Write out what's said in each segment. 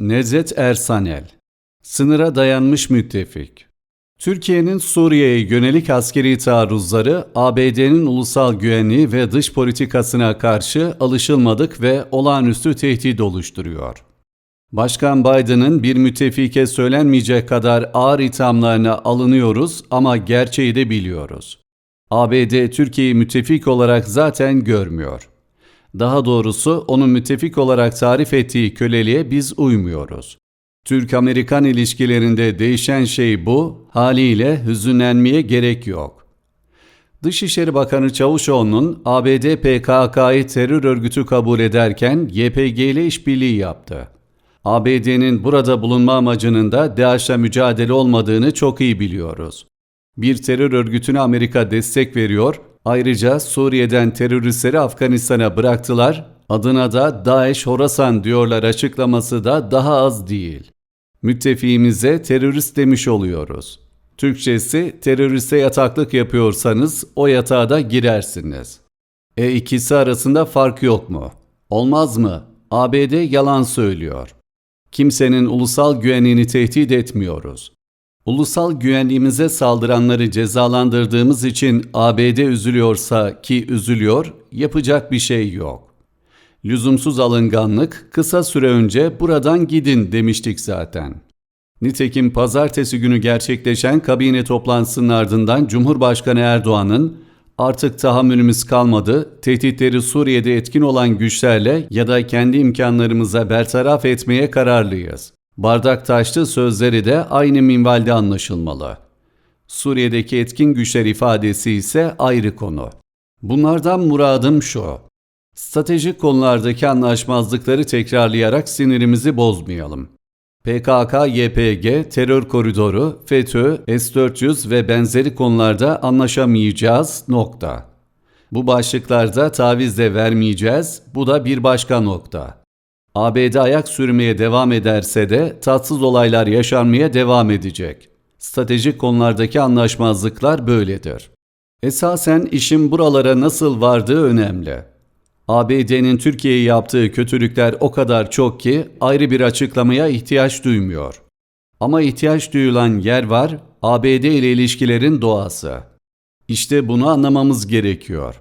Nezet Ersanel Sınıra dayanmış müttefik Türkiye'nin Suriye'ye yönelik askeri taarruzları ABD'nin ulusal güvenliği ve dış politikasına karşı alışılmadık ve olağanüstü tehdit oluşturuyor. Başkan Biden'ın bir müttefike söylenmeyecek kadar ağır ithamlarına alınıyoruz ama gerçeği de biliyoruz. ABD Türkiye'yi müttefik olarak zaten görmüyor. Daha doğrusu onun müttefik olarak tarif ettiği köleliğe biz uymuyoruz. Türk-Amerikan ilişkilerinde değişen şey bu, haliyle hüzünlenmeye gerek yok. Dışişleri Bakanı Çavuşoğlu'nun ABD PKK'yı terör örgütü kabul ederken YPG ile işbirliği yaptı. ABD'nin burada bulunma amacının da DAEŞ'la mücadele olmadığını çok iyi biliyoruz. Bir terör örgütüne Amerika destek veriyor, ayrıca Suriye'den teröristleri Afganistan'a bıraktılar, adına da DAEŞ Horasan diyorlar açıklaması da daha az değil. Müttefiğimize terörist demiş oluyoruz. Türkçesi teröriste yataklık yapıyorsanız o yatağa da girersiniz. E ikisi arasında fark yok mu? Olmaz mı? ABD yalan söylüyor. Kimsenin ulusal güvenliğini tehdit etmiyoruz. Ulusal güvenliğimize saldıranları cezalandırdığımız için ABD üzülüyorsa ki üzülüyor, yapacak bir şey yok. Lüzumsuz alınganlık kısa süre önce buradan gidin demiştik zaten. Nitekim pazartesi günü gerçekleşen kabine toplantısının ardından Cumhurbaşkanı Erdoğan'ın artık tahammülümüz kalmadı, tehditleri Suriye'de etkin olan güçlerle ya da kendi imkanlarımıza bertaraf etmeye kararlıyız. Bardak taştı sözleri de aynı minvalde anlaşılmalı. Suriye'deki etkin güçler ifadesi ise ayrı konu. Bunlardan muradım şu. Stratejik konulardaki anlaşmazlıkları tekrarlayarak sinirimizi bozmayalım. PKK, YPG, terör koridoru, FETÖ, S-400 ve benzeri konularda anlaşamayacağız nokta. Bu başlıklarda taviz de vermeyeceğiz, bu da bir başka nokta. ABD ayak sürmeye devam ederse de tatsız olaylar yaşanmaya devam edecek. Stratejik konulardaki anlaşmazlıklar böyledir. Esasen işin buralara nasıl vardığı önemli. ABD'nin Türkiye'ye yaptığı kötülükler o kadar çok ki ayrı bir açıklamaya ihtiyaç duymuyor. Ama ihtiyaç duyulan yer var, ABD ile ilişkilerin doğası. İşte bunu anlamamız gerekiyor.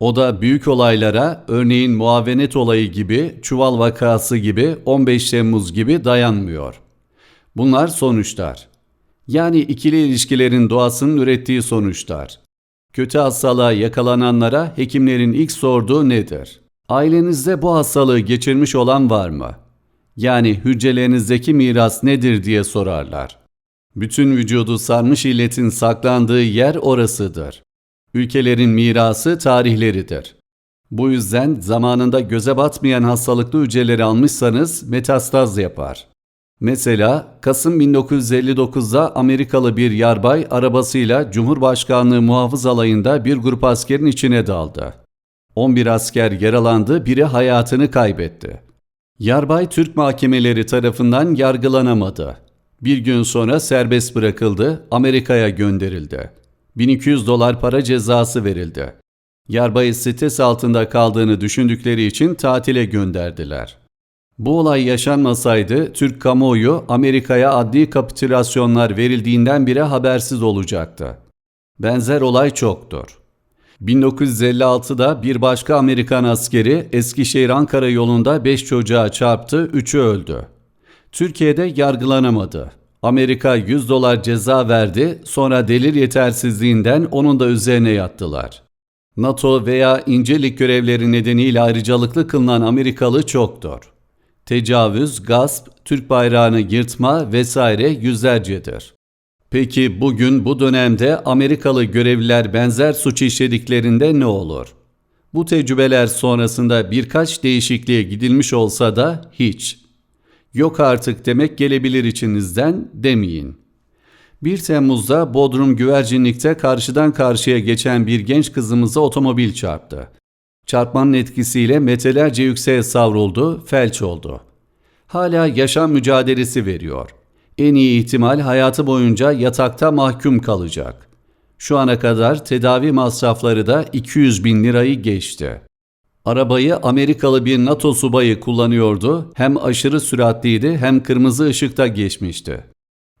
O da büyük olaylara, örneğin muavenet olayı gibi, çuval vakası gibi, 15 Temmuz gibi dayanmıyor. Bunlar sonuçlar. Yani ikili ilişkilerin doğasının ürettiği sonuçlar. Kötü hastalığa yakalananlara hekimlerin ilk sorduğu nedir? Ailenizde bu hastalığı geçirmiş olan var mı? Yani hücrelerinizdeki miras nedir diye sorarlar. Bütün vücudu sarmış illetin saklandığı yer orasıdır. Ülkelerin mirası tarihleridir. Bu yüzden zamanında göze batmayan hastalıklı hücreleri almışsanız metastaz yapar. Mesela Kasım 1959'da Amerikalı bir yarbay arabasıyla Cumhurbaşkanlığı muhafız alayında bir grup askerin içine daldı. 11 asker yaralandı, biri hayatını kaybetti. Yarbay Türk mahkemeleri tarafından yargılanamadı. Bir gün sonra serbest bırakıldı, Amerika'ya gönderildi. 1200 dolar para cezası verildi. Yarbayı stres altında kaldığını düşündükleri için tatile gönderdiler. Bu olay yaşanmasaydı Türk kamuoyu Amerika'ya adli kapitülasyonlar verildiğinden bile habersiz olacaktı. Benzer olay çoktur. 1956'da bir başka Amerikan askeri Eskişehir-Ankara yolunda 5 çocuğa çarptı, 3'ü öldü. Türkiye'de yargılanamadı. Amerika 100 dolar ceza verdi, sonra delir yetersizliğinden onun da üzerine yattılar. NATO veya incelik görevleri nedeniyle ayrıcalıklı kılınan Amerikalı çoktur. Tecavüz, gasp, Türk bayrağını yırtma vesaire yüzlercedir. Peki bugün bu dönemde Amerikalı görevliler benzer suç işlediklerinde ne olur? Bu tecrübeler sonrasında birkaç değişikliğe gidilmiş olsa da hiç. Yok artık demek gelebilir içinizden demeyin. 1 Temmuz'da Bodrum Güvercinlik'te karşıdan karşıya geçen bir genç kızımıza otomobil çarptı. Çarpmanın etkisiyle metrelerce yükseğe savruldu, felç oldu. Hala yaşam mücadelesi veriyor. En iyi ihtimal hayatı boyunca yatakta mahkum kalacak. Şu ana kadar tedavi masrafları da 200 bin lirayı geçti. Arabayı Amerikalı bir NATO subayı kullanıyordu. Hem aşırı süratliydi hem kırmızı ışıkta geçmişti.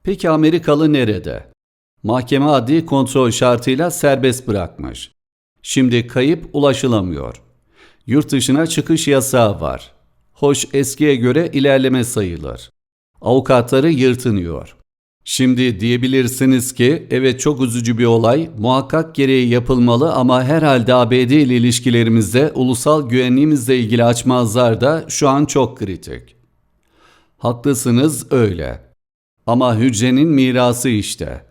Peki Amerikalı nerede? Mahkeme adli kontrol şartıyla serbest bırakmış. Şimdi kayıp ulaşılamıyor. Yurt dışına çıkış yasağı var. Hoş eskiye göre ilerleme sayılır. Avukatları yırtınıyor. Şimdi diyebilirsiniz ki evet çok üzücü bir olay, muhakkak gereği yapılmalı ama herhalde ABD ile ilişkilerimizde ulusal güvenliğimizle ilgili açmazlar da şu an çok kritik. Haklısınız öyle. Ama hücrenin mirası işte.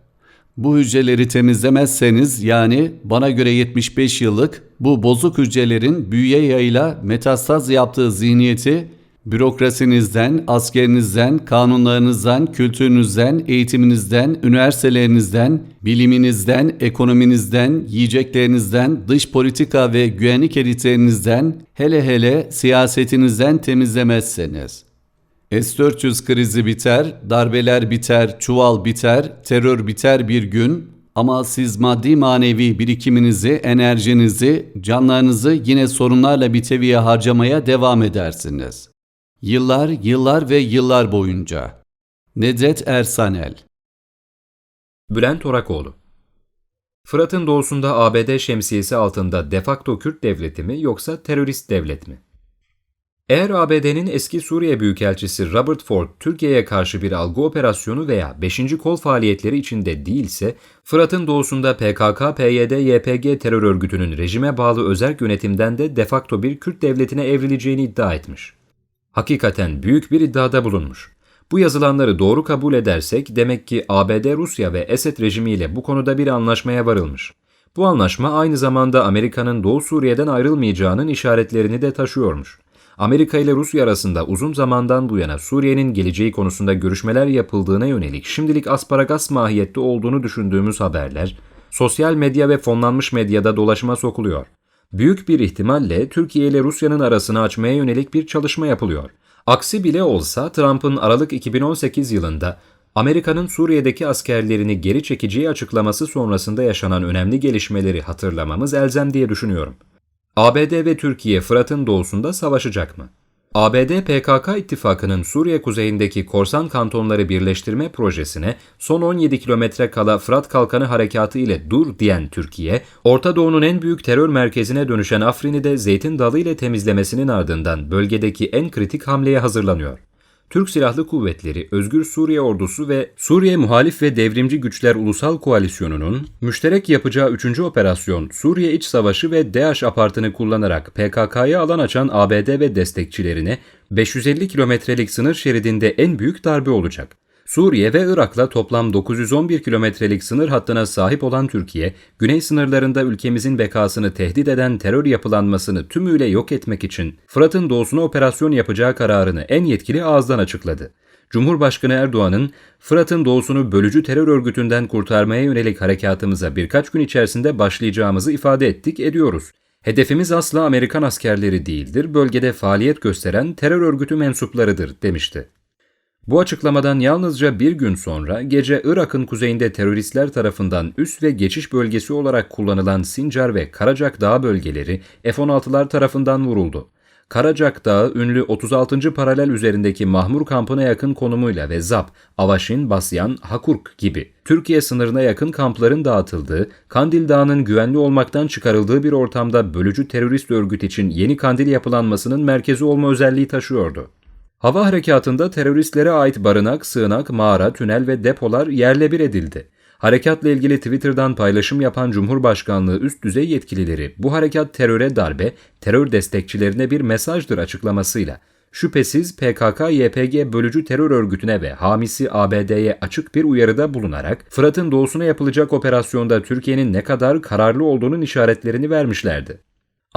Bu hücreleri temizlemezseniz yani bana göre 75 yıllık bu bozuk hücrelerin büyüye yayla metastaz yaptığı zihniyeti bürokrasinizden, askerinizden, kanunlarınızdan, kültürünüzden, eğitiminizden, üniversitelerinizden, biliminizden, ekonominizden, yiyeceklerinizden, dış politika ve güvenlik elitlerinizden, hele hele siyasetinizden temizlemezseniz. S-400 krizi biter, darbeler biter, çuval biter, terör biter bir gün ama siz maddi manevi birikiminizi, enerjinizi, canlarınızı yine sorunlarla biteviye harcamaya devam edersiniz. Yıllar, yıllar ve yıllar boyunca. Nedret Ersanel Bülent Orakoğlu Fırat'ın doğusunda ABD şemsiyesi altında defakto Kürt devleti mi yoksa terörist devlet mi? Eğer ABD'nin eski Suriye Büyükelçisi Robert Ford Türkiye'ye karşı bir algı operasyonu veya 5. kol faaliyetleri içinde değilse, Fırat'ın doğusunda PKK, PYD, YPG terör örgütünün rejime bağlı özerk yönetimden de defakto bir Kürt devletine evrileceğini iddia etmiş. Hakikaten büyük bir iddiada bulunmuş. Bu yazılanları doğru kabul edersek demek ki ABD, Rusya ve Esed rejimiyle bu konuda bir anlaşmaya varılmış. Bu anlaşma aynı zamanda Amerika'nın Doğu Suriye'den ayrılmayacağının işaretlerini de taşıyormuş. Amerika ile Rusya arasında uzun zamandan bu yana Suriye'nin geleceği konusunda görüşmeler yapıldığına yönelik şimdilik asparagas mahiyette olduğunu düşündüğümüz haberler, sosyal medya ve fonlanmış medyada dolaşıma sokuluyor. Büyük bir ihtimalle Türkiye ile Rusya'nın arasını açmaya yönelik bir çalışma yapılıyor. Aksi bile olsa Trump'ın Aralık 2018 yılında Amerika'nın Suriye'deki askerlerini geri çekeceği açıklaması sonrasında yaşanan önemli gelişmeleri hatırlamamız elzem diye düşünüyorum. ABD ve Türkiye Fırat'ın doğusunda savaşacak mı? ABD PKK ittifakının Suriye kuzeyindeki korsan kantonları birleştirme projesine son 17 kilometre kala Fırat Kalkanı Harekatı ile dur diyen Türkiye, Orta Doğu'nun en büyük terör merkezine dönüşen Afrin'i de zeytin dalı ile temizlemesinin ardından bölgedeki en kritik hamleye hazırlanıyor. Türk Silahlı Kuvvetleri, Özgür Suriye Ordusu ve Suriye Muhalif ve Devrimci Güçler Ulusal Koalisyonu'nun müşterek yapacağı 3. operasyon Suriye İç Savaşı ve DAEŞ apartını kullanarak PKK'ya alan açan ABD ve destekçilerine 550 kilometrelik sınır şeridinde en büyük darbe olacak. Suriye ve Irak'la toplam 911 kilometrelik sınır hattına sahip olan Türkiye, güney sınırlarında ülkemizin bekasını tehdit eden terör yapılanmasını tümüyle yok etmek için Fırat'ın doğusuna operasyon yapacağı kararını en yetkili ağızdan açıkladı. Cumhurbaşkanı Erdoğan'ın Fırat'ın doğusunu bölücü terör örgütünden kurtarmaya yönelik harekatımıza birkaç gün içerisinde başlayacağımızı ifade ettik ediyoruz. Hedefimiz asla Amerikan askerleri değildir, bölgede faaliyet gösteren terör örgütü mensuplarıdır demişti. Bu açıklamadan yalnızca bir gün sonra gece Irak'ın kuzeyinde teröristler tarafından üst ve geçiş bölgesi olarak kullanılan Sincar ve Karacak Dağı bölgeleri F-16'lar tarafından vuruldu. Karacak Dağı ünlü 36. paralel üzerindeki Mahmur kampına yakın konumuyla ve Zap, Avaşin, Basyan, Hakurk gibi Türkiye sınırına yakın kampların dağıtıldığı, Kandil Dağı'nın güvenli olmaktan çıkarıldığı bir ortamda bölücü terörist örgüt için yeni kandil yapılanmasının merkezi olma özelliği taşıyordu. Hava harekatında teröristlere ait barınak, sığınak, mağara, tünel ve depolar yerle bir edildi. Harekatla ilgili Twitter'dan paylaşım yapan Cumhurbaşkanlığı üst düzey yetkilileri bu harekat teröre darbe, terör destekçilerine bir mesajdır açıklamasıyla şüphesiz PKK-YPG bölücü terör örgütüne ve hamisi ABD'ye açık bir uyarıda bulunarak Fırat'ın doğusuna yapılacak operasyonda Türkiye'nin ne kadar kararlı olduğunun işaretlerini vermişlerdi.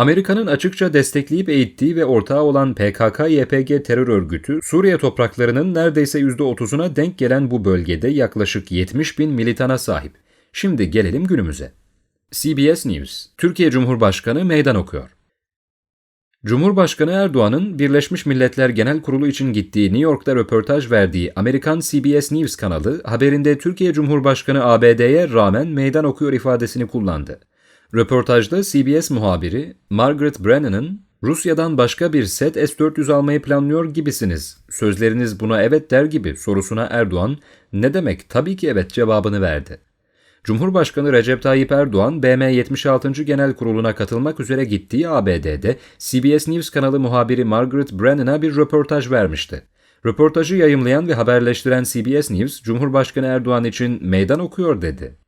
Amerika'nın açıkça destekleyip eğittiği ve ortağı olan PKK-YPG terör örgütü, Suriye topraklarının neredeyse %30'una denk gelen bu bölgede yaklaşık 70 bin militana sahip. Şimdi gelelim günümüze. CBS News, Türkiye Cumhurbaşkanı meydan okuyor. Cumhurbaşkanı Erdoğan'ın Birleşmiş Milletler Genel Kurulu için gittiği New York'ta röportaj verdiği Amerikan CBS News kanalı haberinde Türkiye Cumhurbaşkanı ABD'ye rağmen meydan okuyor ifadesini kullandı. Röportajda CBS muhabiri Margaret Brennan'ın Rusya'dan başka bir set S-400 almayı planlıyor gibisiniz. Sözleriniz buna evet der gibi sorusuna Erdoğan, ne demek tabii ki evet cevabını verdi. Cumhurbaşkanı Recep Tayyip Erdoğan, BM 76. Genel Kurulu'na katılmak üzere gittiği ABD'de CBS News kanalı muhabiri Margaret Brennan'a bir röportaj vermişti. Röportajı yayımlayan ve haberleştiren CBS News, Cumhurbaşkanı Erdoğan için meydan okuyor dedi.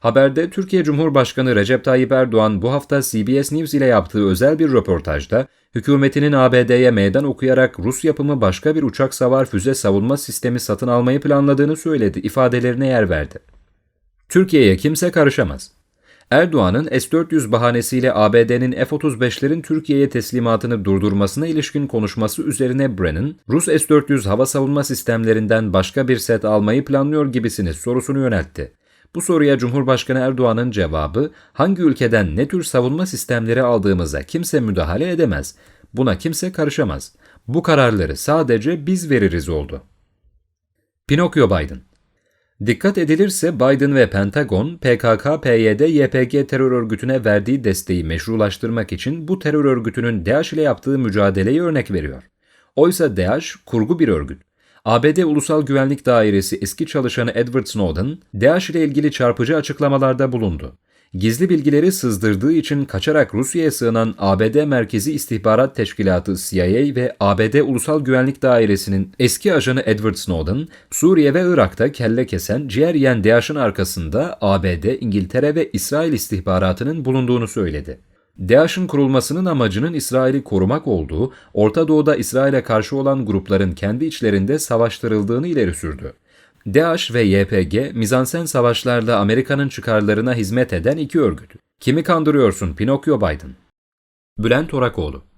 Haberde Türkiye Cumhurbaşkanı Recep Tayyip Erdoğan bu hafta CBS News ile yaptığı özel bir röportajda hükümetinin ABD'ye meydan okuyarak Rus yapımı başka bir uçak savar füze savunma sistemi satın almayı planladığını söyledi ifadelerine yer verdi. Türkiye'ye kimse karışamaz. Erdoğan'ın S-400 bahanesiyle ABD'nin F-35'lerin Türkiye'ye teslimatını durdurmasına ilişkin konuşması üzerine Brennan, Rus S-400 hava savunma sistemlerinden başka bir set almayı planlıyor gibisiniz sorusunu yöneltti. Bu soruya Cumhurbaşkanı Erdoğan'ın cevabı, hangi ülkeden ne tür savunma sistemleri aldığımıza kimse müdahale edemez. Buna kimse karışamaz. Bu kararları sadece biz veririz oldu. Pinokyo Biden Dikkat edilirse Biden ve Pentagon, PKK, PYD, YPG terör örgütüne verdiği desteği meşrulaştırmak için bu terör örgütünün DAEŞ ile yaptığı mücadeleyi örnek veriyor. Oysa DAEŞ kurgu bir örgüt. ABD Ulusal Güvenlik Dairesi eski çalışanı Edward Snowden, DAEŞ ile ilgili çarpıcı açıklamalarda bulundu. Gizli bilgileri sızdırdığı için kaçarak Rusya'ya sığınan ABD Merkezi İstihbarat Teşkilatı CIA ve ABD Ulusal Güvenlik Dairesi'nin eski ajanı Edward Snowden, Suriye ve Irak'ta kelle kesen, ciğer yiyen DAEŞ'in arkasında ABD, İngiltere ve İsrail istihbaratının bulunduğunu söyledi. DAEŞ'in kurulmasının amacının İsrail'i korumak olduğu, Orta Doğu'da İsrail'e karşı olan grupların kendi içlerinde savaştırıldığını ileri sürdü. DAEŞ ve YPG, mizansen savaşlarda Amerika'nın çıkarlarına hizmet eden iki örgüt. Kimi kandırıyorsun Pinokyo Biden? Bülent Orakoğlu